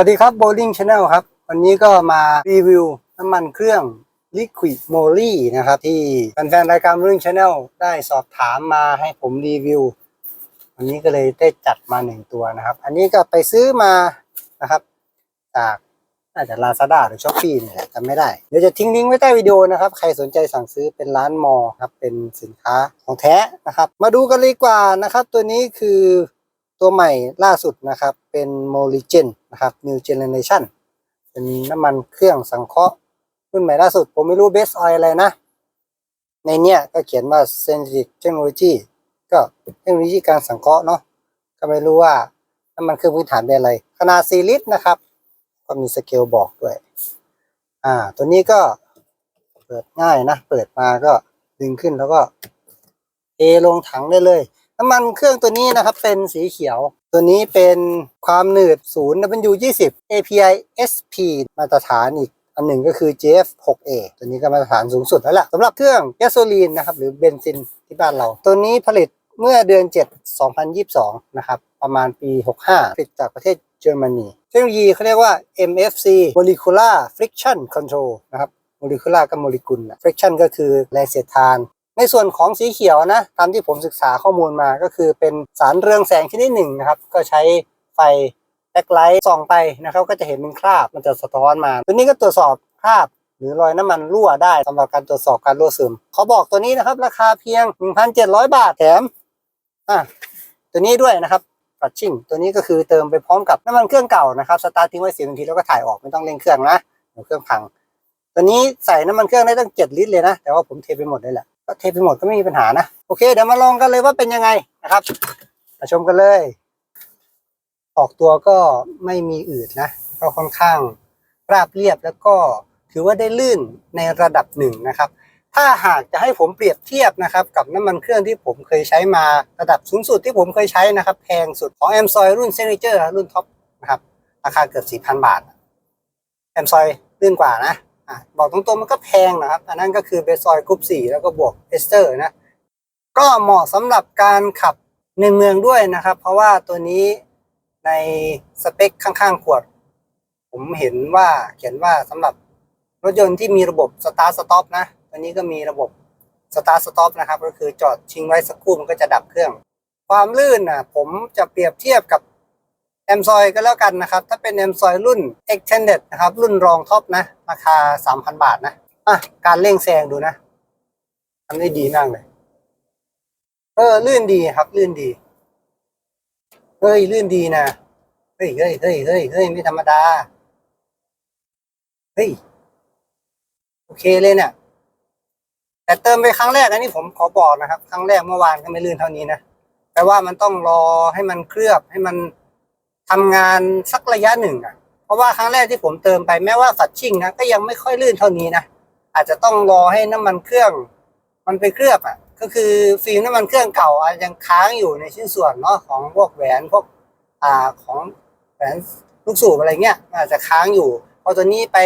วัสดีครับ Bowling Channel ครับ วันนี้ก็มารีวิวน้ำมันเครื่อง Liquid Moly นะครับ ที่แฟนๆรายการ Bowling Channel ได้สอบถามมาให้ผมรีวิว วันนี้ก็เลยได้จัดมาหนึ่งตัวนะครับ อันนี้ก็ไปซื้อมานะครับ จากน่าจะ Lazada หรือ Shopee นี่แหละจำไม่ได้ เดี๋ยวจะทิ้งลิงก์ไว้ใต้วิดีโอนะครับ ใครสนใจสั่งซื้อเป็นร้านมอครับเป็นสินค้าของแท้นะครับ มาดูกันเลยกว่านะครับ ตัวนี้คือ ตัวใหม่ล่าสุดนะครับ เป็น m o l i g e n นะครับ New Generation เป็นน้ำมันเครื่องสังเคราะห์รุ่นใหม่ล่าสุด ผมไม่รู้ Best Oil อะไรนะ ในเนี้ยก็เขียนว่า Sensitive Technology ก็เทคโนโลยีการสังเคราะห์เนาะก็ไม่รู้ว่าน้ำมันเครื่องพื้นฐานเป็นอะไร ขนาด 4 ลิตรนะครับ ก็มีสเกลบอกด้วย อ่า ตัวนี้ก็เปิดง่ายนะ เปิดมาก็ดึงขึ้นแล้วก็เทลงถังได้เลย น้ำมันเครื่องตัวนี้นะครับเป็นสีเขียว ตัวนี้เป็นความหนืด0 W20 API SP มาตรฐานอีกอันหนึ่งก็คือ JF6A ตัวนี้ก็มาตรฐานสูงสุดแล้วล่ะสำหรับเครื่องแก๊สโซลีนนะครับหรือเบนซินที่บ้านเรา ตัวนี้ผลิตเมื่อเดือน 7 2022 นะครับประมาณปี 65 ผลิตจากประเทศเยอรมนี เทคโนโลยีเขาเรียกว่า MFC Molecular Friction Control นะครับ Molecular กับโมเลกุลนะ Friction ก็คือแรงเสียดทาน ในส่วนของสีเขียวนะตามที่ผมศึกษาข้อมูลมาก็คือเป็นสารเรืองแสงชนิดหนึ่งนะครับ ก็ใช้ไฟแบ็คไลท์ส่องไปนะครับ ก็จะเห็นเป็นคราบมันจะสะท้อนมา ตัวนี้ก็ตรวจสอบคราบหรือรอยน้ำมันรั่วได้สำหรับการตรวจสอบการรั่วซึมเขาบอกตัวนี้นะครับ ราคาเพียง 1,700 บาทแถมอะตัวนี้ด้วยนะครับฟัดชิ่งตัวนี้ก็คือเติมไปพร้อมกับน้ำมันเครื่องเก่านะครับสตาร์ททิ้งไว้สิบนาทีแล้วก็ถ่ายออกไม่ต้องเร่งเครื่องนะเดี๋ยวเครื่องพัง ตัวนี้ใส่น้ำมันเครื่องได้ตั้งเจ็ดลิตรเลยนะ แต่ว่าผมเทไปหมดเลยแหละ ก็เทไปหมดก็ไม่มีปัญหานะ โอเค เดี๋ยวมาลองกันเลยว่าเป็นยังไงนะครับ มาชมกันเลย ออกตัวก็ไม่มีอืดนะ ก็ค่อนข้างราบเรียบแล้วก็ถือว่าได้ลื่นในระดับหนึ่งนะครับ ถ้าหากจะให้ผมเปรียบเทียบนะครับ กับน้ำมันเครื่องที่ผมเคยใช้มาระดับสูงสุดที่ผมเคยใช้นะครับ แพงสุดของ a m s o i รุ่น Signature รุ่นท็อปนะครับ ราคาเกือบ4,000 บาท a m s o i ลื่นกว่านะ อะบอกตรงๆมันก็แพงนะครับ อันนั้นก็คือเบสซอยกรุ๊ป4แล้วก็บวกเอสเตอร์นะ ก็เหมาะสำหรับการขับในเมืองด้วยนะครับ เพราะว่าตัวนี้ในสเปคข้างๆขวด ผมเห็นว่าเขียนว่าสำหรับรถยนต์ที่มีระบบสตาร์สต็อปนะ ตัวนี้ก็มีระบบสตาร์สต็อปนะครับ ก็คือจอดชิงไว้สักครู่มันก็จะดับเครื่อง ความลื่นนะผมจะเปรียบเทียบกับ แอมซอยก็แล้วกันนะครับ ถ้าเป็นแอมซอยรุ่น Extended นะครับ รุ่นรองท็อปนะ ราคา 3,000 บาทนะอะการเร่งแซงดูนะทำได้ดีมากเลย เออ ลื่นดีครับ ลื่นดี เฮ้ย ลื่นดีนะ เฮ้ยเฮ้ยเฮ้ยเฮ้ยเฮ้ยไม่ธรรมดา เฮ้ย โอเคเลยเนี่ยแต่เติมไปครั้งแรกอันนี้ผมขอบอกนะครับ ครั้งแรกเมื่อวานก็ไม่ลื่นเท่านี้นะแปลว่ามันต้องรอให้มันเคลือบให้มัน ทำงานสักระยะหนึ่งอะ เพราะว่าครั้งแรกที่ผมเติมไปแม้ว่าฝัดชิ่งนะก็ยังไม่ค่อยลื่นเท่านี้นะอาจจะต้องรอให้น้ำมันเครื่อง มันไปเคลือบอะ ก็คือฟิล์มน้ำมันเครื่องเก่าอาจจะยังค้างอยู่ในชิ้นส่วนเนาะของพวกแหวนพวกอ่าของแหวนลูกสูบอะไรเงี้ยอาจจะค้างอยู่พอตัวนี้ไป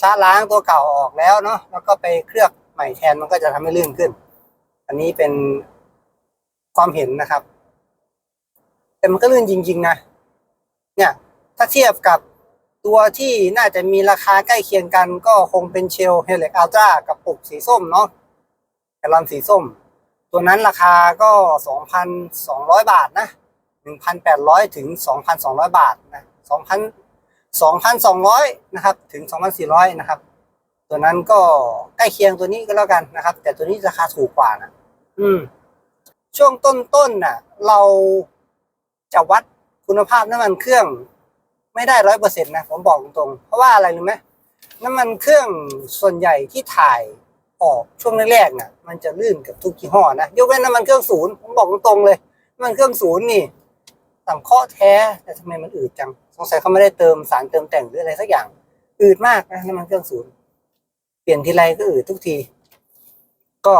ชาร์จล้างตัวเก่าออกแล้วเนาะแล้วก็ไปเคลือบใหม่แทนมันก็จะทำให้ลื่นขึ้น อันนี้เป็นความเห็นนะครับ แต่มันก็ลื่นจริง ๆ นะ เนี่ยถ้าเทียบกับตัวที่น่าจะมีราคาใกล้เคียงกัน ก็คงเป็นเชลเฮเล็กอัลตร้ากับปุกสีส้มเนาะแกลลอนสีส้ม ตัวนั้นราคาก็ 2,200 บาทนะ 1,800 ถึง 2,200 บาทนะ2,000 2,200 นะครับ ถึง 2,400 นะครับ ตัวนั้นก็ใกล้เคียงตัวนี้ก็แล้วกันนะครับ แต่ตัวนี้ราคาถูกกว่านะ อืม ช่วงต้นๆน่ะ เราจะวัด คุณภาพน้ำมันเครื่องไม่ได้ร้อยเปอร์เซ็นต์นะผมบอกตรงๆเพราะว่าอะไรรู้ไหมน้ำมันเครื่องส่วนใหญ่ที่ถ่ายออกช่วงแรกๆน่ะ มันจะลื่นกับทุกยี่ห้อนะยกเว้นน้ำมันเครื่องศูนย์ผมบอกตรงๆเลยน้ำมันเครื่องศูนย์นี่สังเคราะห์แท้แต่ทำไมมันอืดจังสงสัยเขาไม่ได้เติมสารเติมแต่งหรืออะไรสักอย่าง อืดมากนะน้ำมันเครื่องศูนย์เปลี่ยนทีไรก็อืดทุกที ก็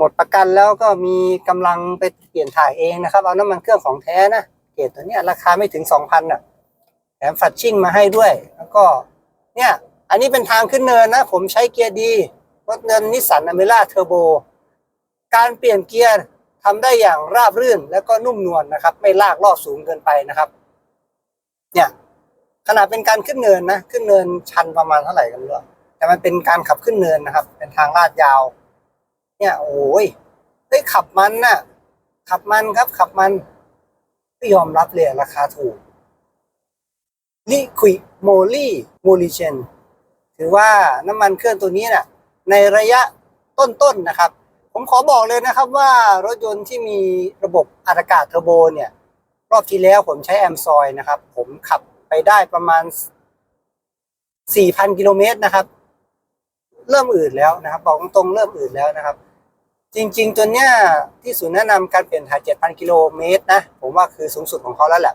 หมดประกันแล้วก็มีกำลังไปเปลี่ยนถ่ายเองนะครับ เอาน้ำมันเครื่องของแท้นะเกรดตัวนี้ราคาไม่ถึงสองพันอะแถมฝัดชิ่งมาให้ด้วย แล้วก็เนี่ยอันนี้เป็นทางขึ้นเนินนะ ผมใช้เกียร์ดีรถเนินนิสสันอเมร่าเทอร์โบการเปลี่ยนเกียร์ทำได้อย่างราบรื่นแล้วก็นุ่มนวลนะครับ ไม่ลากลอดสูงเกินไปนะครับ เนี่ยขนาดเป็นการขึ้นเนินนะ ขึ้นเนินชันประมาณเท่าไหร่กันไม่รู้แต่มันเป็นการขับขึ้นเนินนะครับ เป็นทางลาดยาว เนี่ยโอ้ยเฮ้ยขับมันน่ะ ขับมันครับ ขับมันไม่ยอมรับเลยราคาถูกลิควิโมลี่โมลิเชนถือว่าน้ำมันเครื่องตัวนี้น่ะ ในระยะต้นๆนะครับ ผมขอบอกเลยนะครับว่ารถยนต์ที่มีระบบอัดอากาศเทอร์โบเนี่ย รอบที่แล้วผมใช้แอมซอยนะครับ ผมขับไปได้ประมาณ 4,000 กิโลเมตรนะครับ เริ่มอืดแล้วนะครับ บอกตรงๆเริ่มอืดแล้วนะครับ จริง ๆ ตัวเนี้ยที่ศูนย์แนะนำการเปลี่ยนถ่าย7,000กิโลเมตรนะ ผมว่าคือสูงสุดของเขาแล้วแหละ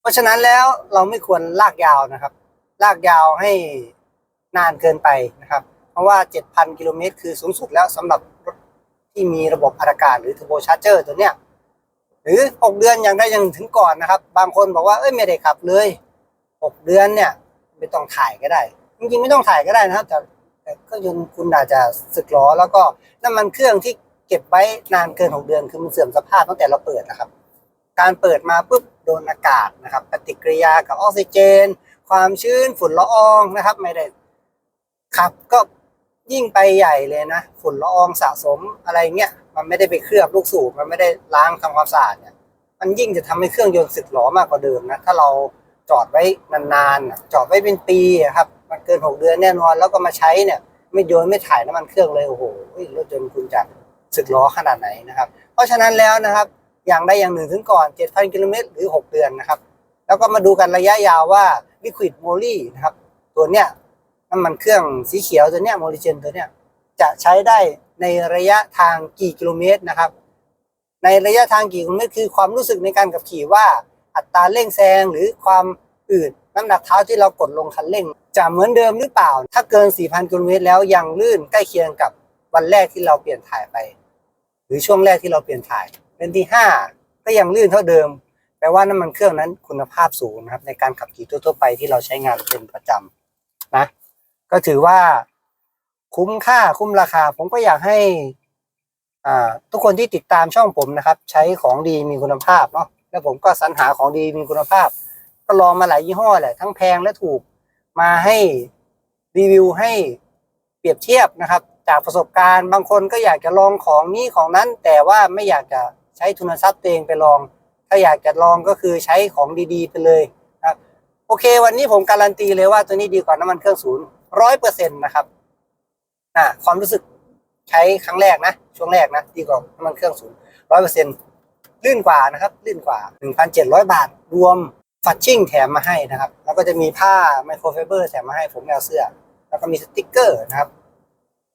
เพราะฉะนั้นแล้วเราไม่ควรลากยาวนะครับ ลากยาวให้นานเกินไปนะครับ เพราะว่า 7,000กิโลเมตรคือสูงสุดแล้วสำหรับรถที่มีระบบอากาศหรือ turbo charger ตัวเนี้ยหรือ 6 เดือนยังได้ยังถึงก่อนนะครับ บางคนบอกว่าเอ้ยไม่ได้ขับเลย 6 เดือนเนี่ยไม่ต้องถ่ายก็ได้ จริงๆไม่ต้องถ่ายก็ได้นะครับแต่ เครื่องยนต์คุณอาจจะสึกล้อ แล้วก็น้ำมันเครื่องที่เก็บไว้นานเกิน6เดือน คือมันเสื่อมสภาพตั้งแต่เราเปิดนะครับ การเปิดมาปุ๊บโดนอากาศนะครับ ปฏิกิริยากับออกซิเจน ความชื้นฝุ่นละอองนะครับ ไม่ได้ขับก็ยิ่งไปใหญ่เลยนะ ฝุ่นละอองสะสมอะไรเงี้ยมันไม่ได้ไปเคลือบลูกสูบมันไม่ได้ล้างทำความสะอาดเนี่ยมันยิ่งจะทำให้เครื่องยนต์สึกหรอมากกว่าเดิมนะถ้าเราจอดไว้นานๆนะจอดไว้เป็นปีอะครับ มันเกินหกเดือนแน่นอนแล้วก็มาใช้เนี่ย ไม่โยนไม่ถ่ายน้ำมันเครื่องเลยโอ้โหรถยนต์คุณจะสึกล้อขนาดไหนนะครับ เพราะฉะนั้นแล้วนะครับ อย่างใดอย่างหนึ่งถึงก่อน 7,000กิโลเมตรหรือ 6 เดือนนะครับ แล้วก็มาดูกันระยะยาวว่า Liquid m o l y นะครับ ตัวเนี้ยน้ำมันเครื่องสีเขียวตัวเนี้ยโมลิเจนตัวเนี้ยจะใช้ได้ในระยะทางกี่กิโลเมตรนะครับ ในระยะทางกี่กิโลเมตรคือความรู้สึกในการขับขี่ว่าอัตราเร่งแซงหรือความ อืดน้ำหนักเท้าที่เรากดลงคันเร่ง จะเหมือนเดิมหรือเปล่า ถ้าเกิน 4,000กิโลเมตรแล้วยังลื่นใกล้เคียงกับวันแรกที่เราเปลี่ยนถ่ายไป หรือช่วงแรกที่เราเปลี่ยนถ่ายเป็นที่ 5 ก็ยังลื่นเท่าเดิมแปลว่าน้ำมันเครื่องนั้นคุณภาพสูงนะครับ ในการขับขี่ทั่วๆไปที่เราใช้งานเป็นประจำนะ ก็ถือว่าคุ้มค่าคุ้มราคา ผมก็อยากให้ทุกคนที่ติดตามช่องผมนะครับ ใช้ของดีมีคุณภาพเนาะแล้วผมก็สรรหาของดีมีคุณภาพ ก็ลองมาหลายยี่ห้อแหละทั้งแพงและถูกมาให้รีวิวให้เปรียบเทียบนะครับ จากประสบการณ์บางคนก็อยากจะลองของนี้ของนั้น แต่ว่าไม่อยากจะใช้ทุนทรัพย์ตัวเองไปลอง ถ้าอยากจะลองก็คือใช้ของดีๆไปเลยนะโอเค วันนี้ผมการันตีเลยว่าตัวนี้ดีกว่าน้ำมันเครื่องศูนย์ร้อยเปอร์เซ็นต์นะครับอ่าความรู้สึกใช้ครั้งแรกนะ ช่วงแรกนะดีกว่าน้ำมันเครื่องศูนย์ร้อยเปอร์เซ็นต์ลื่นกว่านะครับ ลื่นกว่าหนึ่งพันเจ็ดร้อยบาท รวม ฟัดชิ่งแถมมาให้นะครับ แล้วก็จะมีผ้าไมโครไฟเบอร์แถมมาให้ผมแนวเสื้อ แล้วก็มีสติกเกอร์นะครับ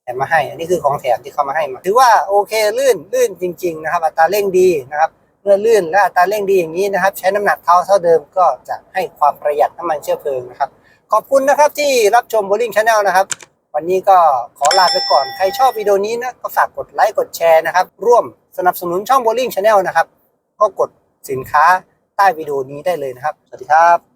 แถมมาให้ อันนี้คือของแถมที่เขามาให้มา ถือว่าโอเคลื่นลื่นจริง ๆ นะครับ อัตราเร่งดีนะครับ เมื่อลื่นและอัตราเร่งดีอย่างนี้นะครับ ใช้น้ำหนักเท่าเท่าเดิมก็จะให้ความประหยัดน้ำมันเชื้อเพลิงนะครับ ขอบคุณนะครับที่รับชม b o l l i n g Channel นะครับ วันนี้ก็ขอลาไปก่อน ใครชอบวิดีโอนี้นะก็ฝากกดไลค์กดแชร์นะครับ ร่วมสนับสนุนช่อง b o l l i n g Channel นะครับ ก็กดสินค้า ใต้วิดีโอนี้ได้เลยนะครับ สวัสดีครับ